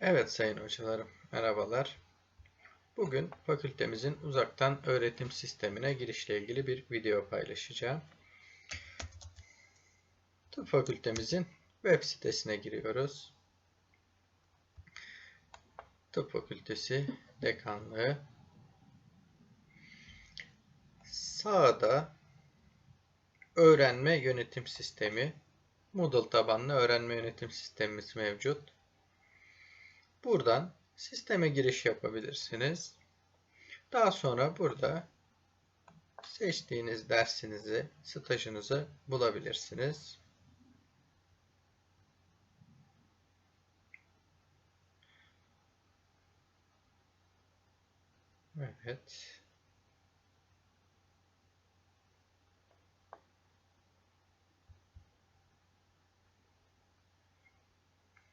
Evet sayın hocalarım, merhabalar. Bugün fakültemizin uzaktan öğretim sistemine girişle ilgili bir video paylaşacağım. Tıp fakültemizin web sitesine giriyoruz. Tıp fakültesi dekanlığı. Sağda öğrenme yönetim sistemi, Moodle tabanlı öğrenme yönetim sistemimiz mevcut. Buradan sisteme giriş yapabilirsiniz. Daha sonra burada seçtiğiniz dersinizi, stajınızı bulabilirsiniz. Evet.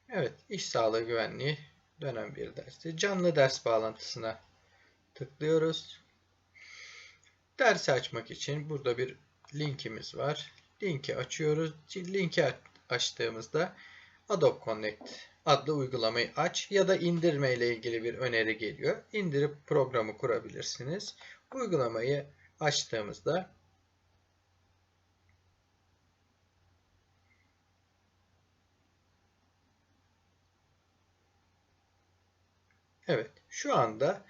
Evet, iş sağlığı güvenliği dönem bir dersi. Canlı ders bağlantısına tıklıyoruz. Dersi açmak için burada bir linkimiz var. Linki açıyoruz. Linki açtığımızda Adobe Connect adlı uygulamayı aç ya da indirme ile ilgili bir öneri geliyor. İndirip programı kurabilirsiniz. Uygulamayı açtığımızda Evet, şu anda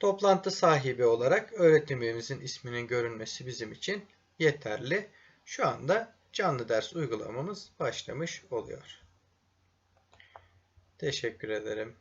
toplantı sahibi olarak öğretim üyemizin isminin görünmesi bizim için yeterli. Şu anda canlı ders uygulamamız başlamış oluyor. Teşekkür ederim.